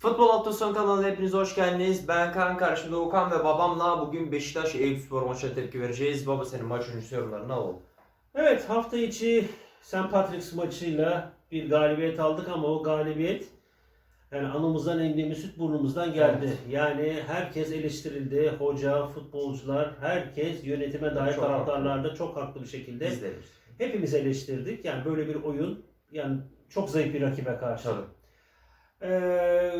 Futbol Hafta Sonu kanalına hepiniz hoş geldiniz. Ben Kaan karşımda Okan ve babamla bugün Beşiktaş Eyüpspor maçına tepki vereceğiz. Baba senin maç öncesi yorumlarını alalım. Evet hafta içi St. Patrick's maçıyla bir galibiyet aldık ama o galibiyet yani anımızdan emdiğimiz süt burnumuzdan geldi. Yani herkes eleştirildi. Hoca, futbolcular, herkes yönetime dair Çok taraftarlar da çok haklı bir şekilde. De. Hepimiz eleştirdik. Yani böyle bir oyun yani çok zayıf bir rakibe karşı. Tabii. Ee,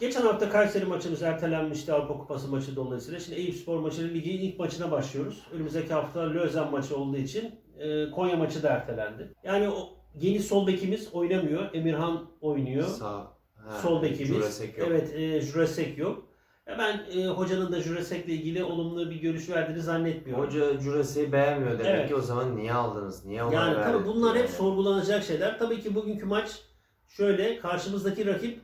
geçen hafta Kayseri maçımız ertelenmişti Avrupa Kupası maçı dolayısıyla. Şimdi Eyüpspor maçı ligin ilk maçına başlıyoruz. Önümüzdeki hafta Lözen maçı olduğu için e, Konya maçı da ertelendi. Yani o yeni sol bekimiz oynamıyor. Emirhan oynuyor. Sağ. Ha, sol bekimiz. Jurasek yok. Evet, e, Jurasek yok. Ya ben e, hocanın da Jurasek'le ilgili olumlu bir görüş verdiğini zannetmiyorum. Hoca Jurasek'i beğenmiyor demek Evet. ki o zaman niye aldınız? Niye ona Yani tabii bunlar hep Yani. sorgulanacak şeyler. Tabii ki bugünkü maç şöyle karşımızdaki rakip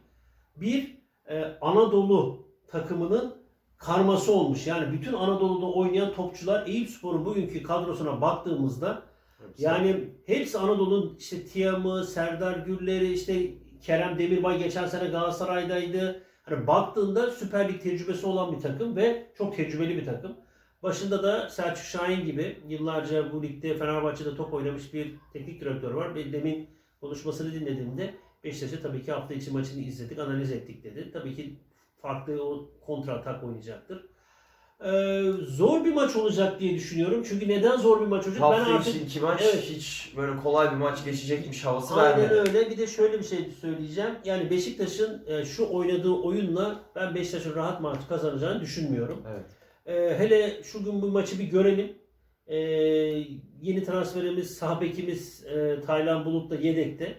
bir e, Anadolu takımının karması olmuş. Yani bütün Anadolu'da oynayan topçular Eyüpspor'un bugünkü kadrosuna baktığımızda Hepsi- yani hepsi Anadolu'nun işte Tiam'ı, Serdar Güller'i, işte Kerem Demirbay geçen sene Galatasaray'daydı. Hani baktığında Süper Lig tecrübesi olan bir takım ve çok tecrübeli bir takım. Başında da Selçuk Şahin gibi yıllarca bu ligde Fenerbahçe'de top oynamış bir teknik direktör var. Ben demin konuşmasını dinlediğimde Beşiktaş'a tabii ki hafta içi maçını izledik, analiz ettik dedi. Tabii ki farklı o kontra atak oynayacaktır. Ee, zor bir maç olacak diye düşünüyorum. Çünkü neden zor bir maç olacak? Hafta ben artık için iki maç Evet. hiç böyle kolay bir maç geçecekmiş havası Aynen vermedi. öyle. Bir de şöyle bir şey söyleyeceğim. Yani Beşiktaş'ın e, şu oynadığı oyunla ben Beşiktaş'ın rahat maç kazanacağını düşünmüyorum. Evet. E, hele şu gün bu maçı bir görelim. E, yeni transferimiz, sağ bekimiz e, Taylan Bulut da yedekte.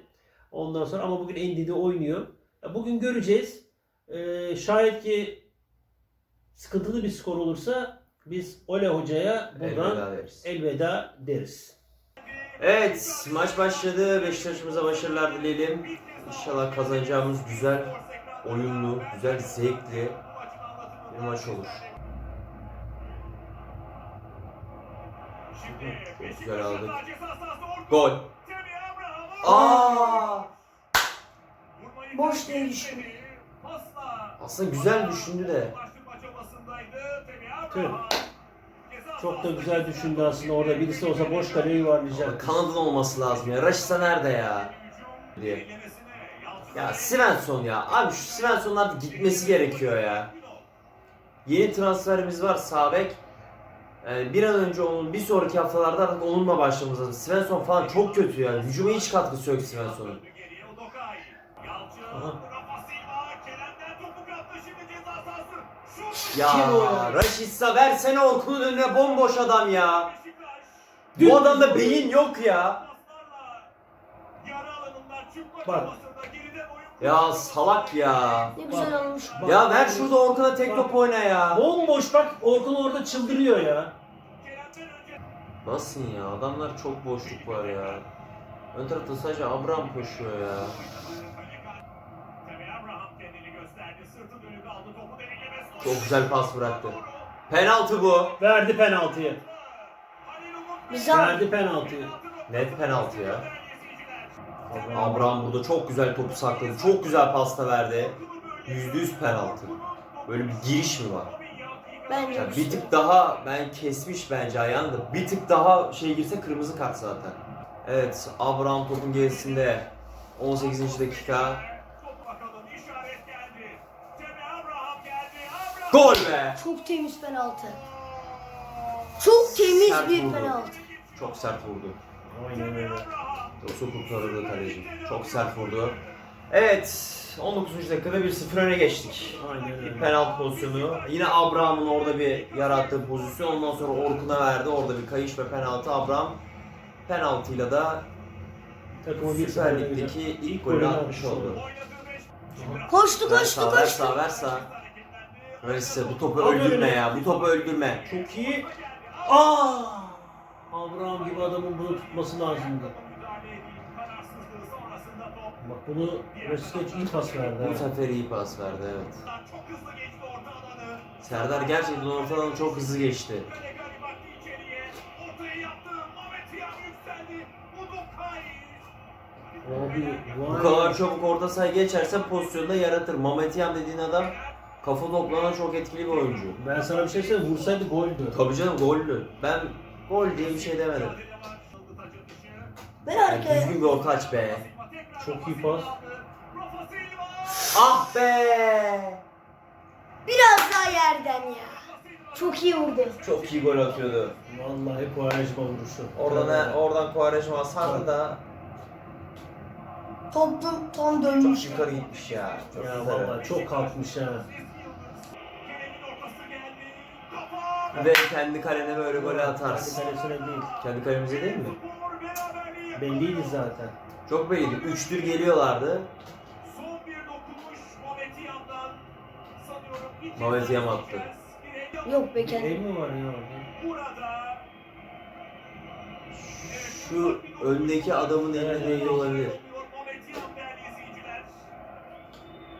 Ondan sonra ama bugün Endi'de oynuyor. Bugün göreceğiz. E, şayet ki sıkıntılı bir skor olursa biz Ole Hoca'ya buradan Elveda deriz. elveda deriz. Evet maç başladı. Beşiktaş'ımıza başarılar dileyelim. İnşallah kazanacağımız güzel, oyunlu, güzel, zevkli bir maç olur. Çok güzel aldık. Gol. Aa! Boş düşündü. Aslında güzel düşündü de. Tüh. Çok da güzel düşündü aslında orada birisi olsa boş kaleye yuvarlayacak. Kanadın olması lazım ya. Raşitsa nerede ya? Diye. Ya Svensson ya. Abi şu Svensson'un artık gitmesi gerekiyor ya. Yeni transferimiz var Sabek. Yani bir an önce onun bir sonraki haftalarda artık onunla başlamamız lazım. Svensson falan çok kötü yani. Hücuma hiç katkısı yok Svensson'un. Ya? Raşitsa versene Orkun'un önüne bomboş adam ya. Dün- Bu adamda beyin yok ya. Bak. Ya salak ya. Ne güzel olmuş. Bak- Ya ver şurada Orkun'a tek top oyna ya. Bomboş bak Orkun orada çıldırıyor ya. Nasıl ya? Adamlar çok boşluk var ya. Ön tarafta sadece Abraham koşuyor ya. Çok güzel pas bıraktı. Penaltı bu. Verdi penaltıyı. Güzel. Verdi penaltıyı. Net penaltı ya. Abraham burada çok güzel topu sakladı. Çok güzel pasta verdi. %100 penaltı. Böyle bir giriş mi var? Bence Ya bir tık daha ben kesmiş bence ayağını da. Bir tık daha şey girse kırmızı kart zaten. Evet Abraham topun gerisinde 18. dakika. Gol be! çok temiz penaltı. Çok temiz Sert bir vurdu. penaltı. Çok sert vurdu. Aynen öyle. Dosu kurtardı kaleci. Çok sert vurdu. Evet 19. dakikada 1-0 öne geçtik. Aynen Bir penaltı pozisyonu. Yine Abraham'ın orada bir yarattığı pozisyon. Ondan sonra Orkun'a verdi. Orada bir kayış ve penaltı. Abraham penaltıyla Takımı bir Süper Lig'deki ilk golünü atmış oldu. Koştu koştu sağ, ver koştu. sağ, ver sağ. Neyse bu topu Al öldürme önüne. ya. Bu topu öldürme. Çok iyi. Aa! Abraham gibi adamın bunu tutması lazımdı. Bak bunu Reskic iyi pas verdi. Bu sefer iyi pas verdi evet. Serdar gerçekten ortadan çok hızlı geçti. Abi Bu kadar çabuk orta sahaya geçersen pozisyonda yaratır. Mehmet Yam dediğin adam kafa toplanan çok etkili bir oyuncu. Ben sana bir şey söyleyeyim. Vursaydı goldü. Tabii canım gollü. Ben gol diye bir şey demedim. Ben Yani arkaya. düzgün bir orta aç be. Çok iyi pas. Ah be! Biraz daha yerden ya. Çok iyi vurdu. Çok iyi gol atıyordu. Vallahi Quaresma vuruşu. Oradan oradan Quaresma sardı da Top tam çok dönmüş. yukarı gitmiş ya. Çok Ya güzel. vallahi çok kalkmış ha. Ve kendi kalene böyle gol atarsın. Kendi kalesine değil. Kendi kalemize değil mi? Belliydi zaten. Çok belliydi. 3-1 geliyorlardı. Son bir dokunuş Mehmet Yam'dan. Sanıyorum iki Mehmet Yam attı. Yok be kendi. Mi var ya orada? Burada Şu öndeki adamın eline değiyor olabilir. Değerli izleyiciler.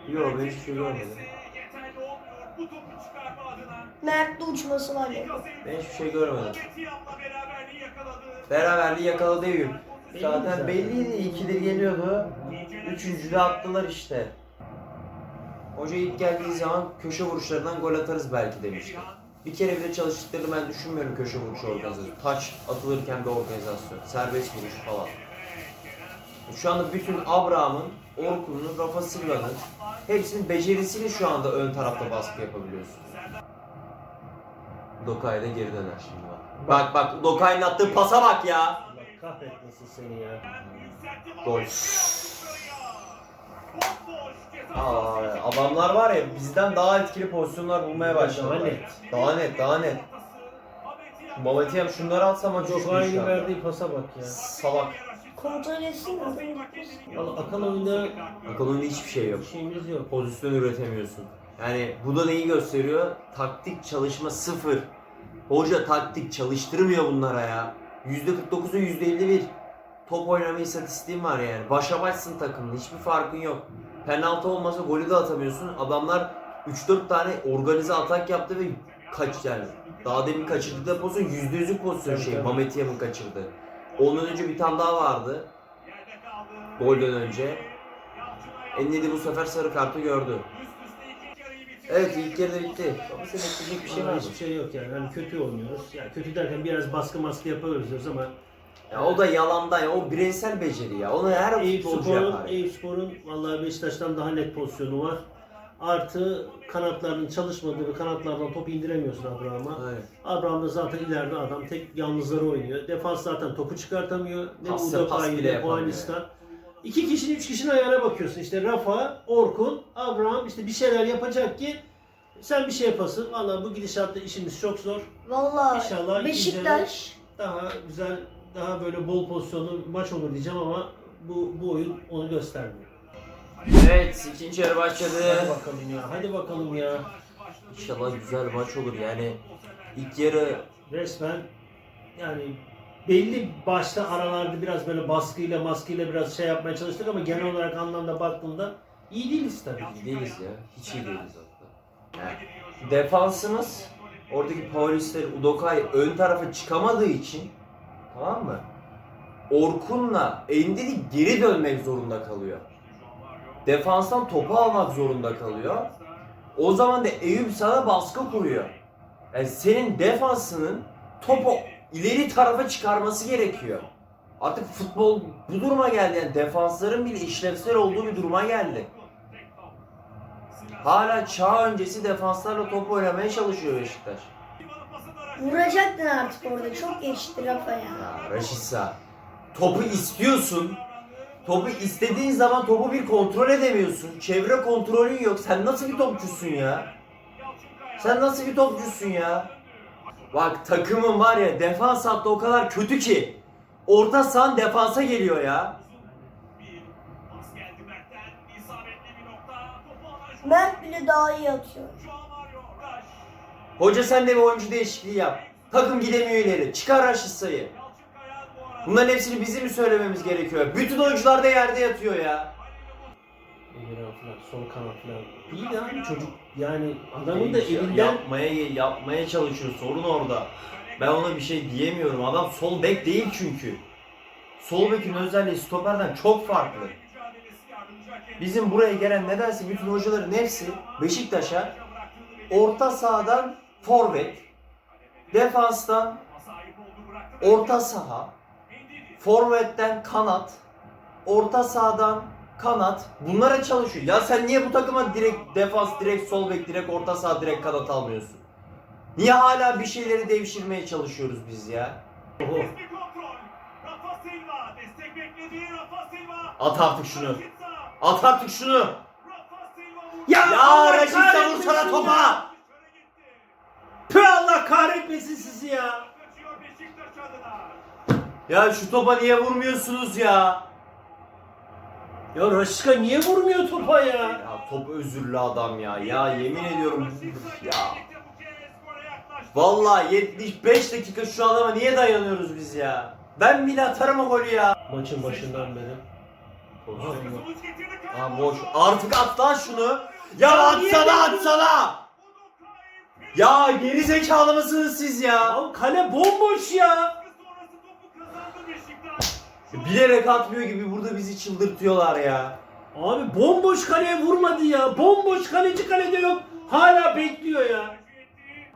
Yok ben hiçbir şey görmedim. Yeterli olmuyor bu topu çıkarma adına. Mert'le uçması var ya. Ben hiçbir şey görmedim. Beraberliği yakaladı. Beraberliği yakaladı Eyüp. Zaten belliydi. İkidir geliyordu. Üçüncü de attılar işte. Hoca ilk geldiği zaman köşe vuruşlarından gol atarız belki demişti. Bir kere bile çalıştıklarını ben düşünmüyorum köşe vuruşu organizasyonu. Taç atılırken bir organizasyon. Serbest vuruş falan. Şu anda bütün Abraham'ın, Orkun'un, Rafa Silva'nın hepsinin becerisini şu anda ön tarafta baskı yapabiliyorsun. Dokay da geri döner şimdi bak. Bak bak Dokay'ın attığı pasa bak ya. Kahretmesin seni ya. Gol. Aa, adamlar var ya bizden daha etkili pozisyonlar bulmaya başladı. Daha net. Daha net, daha net. Mehmet Yam şunları atsa maç şu aynı verdiği pasa bak ya. Salak. Kontrol etsin mi? Valla akıl oyunda Akılında hiçbir şey yok. şeyimiz yok. Pozisyon üretemiyorsun. Yani bu da neyi gösteriyor? Taktik çalışma sıfır. Hoca taktik çalıştırmıyor bunlara ya. %49'u %51. Top oynama istatistiğin var yani. Başa başsın takımın. Hiçbir farkın yok. Penaltı olmasa golü de atamıyorsun. Adamlar 3-4 tane organize atak yaptı ve kaç yani. Daha demin kaçırdıkları pozisyon %100'ün pozisyonu Tabii, şey. tabii. Mehmet kaçırdı. Ondan önce bir tane daha vardı. Golden önce. Ennedi bu sefer sarı kartı gördü. Evet ilk yarıda bitti. Ama senin ekleyecek bir şey var mı? hiçbir şey yok yani. Hani kötü oynuyoruz. Yani kötü derken biraz baskı maskı yapıyoruz ama Ya o da yalandan ya. O bireysel beceri ya. Onu her Eyüp futbolcu Spor'un yapar. ya. Eyüp Spor'un vallahi Beşiktaş'tan daha net pozisyonu var. Artı kanatlarının çalışmadığı ve kanatlardan top indiremiyorsun Abraham'a. Aynen. Abraham da zaten ileride adam tek yalnızları oynuyor. Defans zaten topu çıkartamıyor. Ne Pas- pas Udokay bile ne yapamıyor Boğanistan. İki kişinin, üç kişinin ayağına bakıyorsun. İşte Rafa, Orkun, Abraham işte bir şeyler yapacak ki sen bir şey yapasın. Valla bu gidişatta işimiz çok zor. Valla İnşallah Beşiktaş Daha güzel, daha böyle bol pozisyonlu maç olur diyeceğim ama bu, bu oyun onu göstermiyor. Evet ikinci yarı başladı. Hadi bakalım ya, hadi bakalım ya. İnşallah güzel maç olur yani. ilk yarı Resmen yani belli başta aralarda biraz böyle baskıyla maskıyla biraz şey yapmaya çalıştık ama genel olarak anlamda baktığında iyi değiliz tabii. iyi değiliz ya. Hiç iyi değiliz hatta. Yani defansımız oradaki Paulisler Udokay ön tarafa çıkamadığı için tamam mı? Orkun'la Endidi geri dönmek zorunda kalıyor. Defanstan topu almak zorunda kalıyor. O zaman da Eyüp sana baskı kuruyor. Yani senin defansının topu ileri tarafa çıkarması gerekiyor. Artık futbol bu duruma geldi. Yani defansların bile işlevsel olduğu bir duruma geldi. Hala çağ öncesi defanslarla top oynamaya çalışıyor Beşiktaş. vuracaktın artık orada. Çok geçti Rafa ya. Ya Raşitsa, topu istiyorsun. Topu istediğin zaman topu bir kontrol edemiyorsun. Çevre kontrolün yok. Sen nasıl bir topçusun ya? Sen nasıl bir topçusun ya? Bak takımın var ya defans hattı o kadar kötü ki. Orta sahan defansa geliyor ya. Mert bile daha iyi atıyor. Hoca sen de bir oyuncu değişikliği yap. Takım gidemiyor ileri. Çıkar Raşitsa'yı. Bunların hepsini bizim mi söylememiz gerekiyor? Bütün oyuncular da yerde yatıyor ya. Emirhan falan, sol kanat falan. İyi abi çocuk yani adamın da elinden yapmaya yapmaya çalışıyor. Sorun orada. Ben ona bir şey diyemiyorum. Adam sol bek değil çünkü. Sol bekin özelliği stoperden çok farklı. Bizim buraya gelen nedense bütün hocaların hepsi Beşiktaş'a orta sahadan forvet, defanstan orta saha, forvetten kanat, orta sahadan kanat bunlara çalışıyor. Ya sen niye bu takıma direkt defans, direkt sol bek, direkt orta saha, direkt kanat almıyorsun? Niye hala bir şeyleri devşirmeye çalışıyoruz biz ya? Oho. Rafa Silva destek bekledi. Rafa Silva. At artık şunu. At artık şunu. Ya, Ya kahretmesin vursana topa. Tüh Allah kahretmesin sizi ya. Ya şu topa niye vurmuyorsunuz ya? Ya Raşika niye vurmuyor topa ya? Ya top özürlü adam ya. Ya yemin ediyorum ya. Vallahi 75 dakika şu adama niye dayanıyoruz biz ya? Ben bile atarım o golü ya. Maçın başından beri. Ha boş. Artık at lan şunu. Ya atsana atsana. Ya geri zekalı mısınız siz ya? Ya kale bomboş ya. Bilerek atmıyor gibi burada bizi çıldırtıyorlar ya. Abi bomboş kaleye vurmadı ya. Bomboş kaleci kalede yok. Hala bekliyor ya.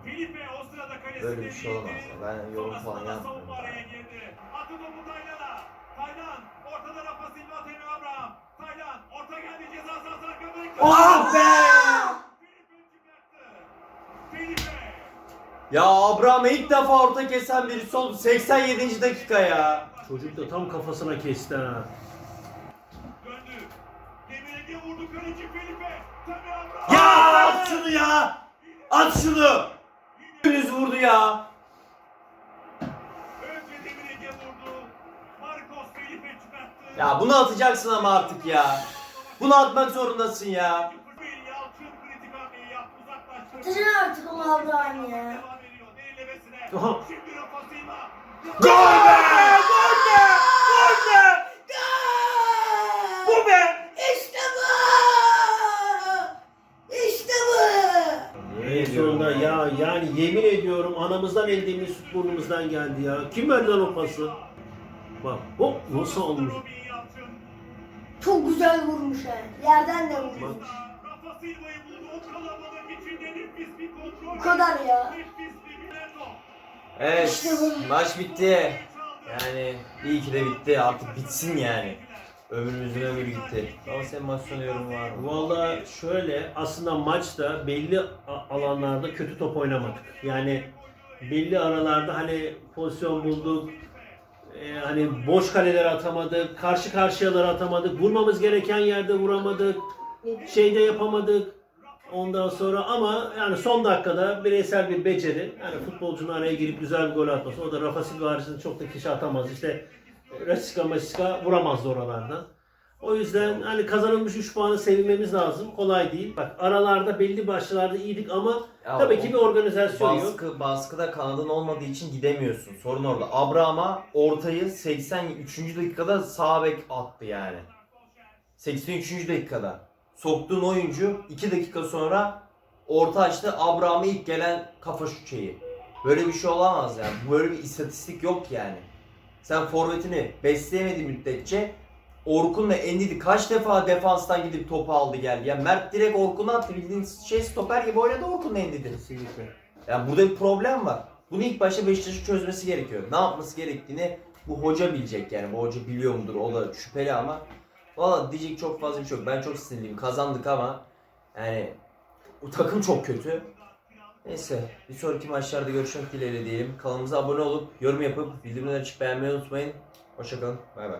Felipe o sırada kalesinde Böyle bir şey olamaz ya. Ben yorum falan Sonrasında yapmıyorum. savunma araya girdi. Attı topu Taylan'a. Taylan ortada Rafa Silva Temi Abraham. Taylan orta geldi ceza sahası arkada. Ah be! Felipe çıkarttı. Felipe. Ya Abraham'a ilk defa orta kesen birisi oldu. 87. dakika ya. Çocuk da tam kafasına kesti ha. Döndü. Demir Ege vurdu kaleci Felipe. Temi Abraham. Ya at şunu ya. At şunu. Yüz vurdu ya. Önce Demir Ege vurdu. Marcos Felipe çıkarttı. Ya bunu atacaksın ama artık ya. Bunu atmak zorundasın ya. Yalçın kritik hamleyi yaptı uzaklaştı. Atacaksın artık onu Abraham ya. Aha. Gol be! Gol be! Gol be! Bu be! İşte bu! İşte bu! En sonunda ya yani yemin ediyorum anamızdan eldiğimiz süt burnumuzdan geldi ya. Kim verdi lan o pası? Bak hop nasıl olmuş? Çok güzel vurmuş ha. Yerden de vurmuş. Rafa Silva'yı buldu. O kalabalık içinde nefis bir kontrol. Bu kadar ya. Evet İşte bu. maç bitti. Yani iyi ki de bitti artık bitsin yani. Ömrümüzün ömrü gitti. Ama senin maç sonu yorumun var mı? Valla şöyle aslında maçta belli alanlarda kötü top oynamadık. Yani belli aralarda hani pozisyon bulduk. e, hani boş kaleler atamadık, karşı karşıyalar atamadık, vurmamız gereken yerde vuramadık, şeyde yapamadık. Ondan sonra ama yani son dakikada bireysel bir beceri. Yani futbolcunun araya girip güzel bir gol atması. O da Rafa Silva haricinde çok da kişi atamaz. İşte Rasika Masika vuramazdı oralardan. O yüzden hani kazanılmış 3 puanı sevinmemiz lazım. Kolay değil. Bak aralarda belli başlarda iyiydik ama Ya tabii ki bir organizasyon yok. Baskı, baskıda kanadın olmadığı için gidemiyorsun. Sorun orada. Abraham'a ortayı 83. dakikada sağ bek attı yani. 83. dakikada. Soktuğun oyuncu 2 dakika sonra orta açtı. Abraham'a ilk gelen kafa şu şeyi. Böyle bir şey olamaz yani. Böyle bir istatistik yok yani. Sen forvetini besleyemediğin müddetçe Orkun ve Endidi kaç defa defanstan gidip topu aldı geldi. Ya Mert direkt Orkun'u attı. Bildiğin şey stoper gibi oynadı Orkun Endidi. Kesinlikle. Yani burada bir problem var. Bunu ilk başta Beşiktaş'ın çözmesi gerekiyor. Ne yapması gerektiğini bu hoca bilecek yani. Bu hoca biliyor mudur o da şüpheli ama. Valla diyecek çok fazla bir şey yok. Ben çok sinirliyim. Kazandık ama yani o takım çok kötü. Neyse bir sonraki maçlarda görüşmek dileğiyle diyelim. Kanalımıza abone olup yorum yapıp bildirimleri açıp beğenmeyi unutmayın. Hoşçakalın. Bay bay.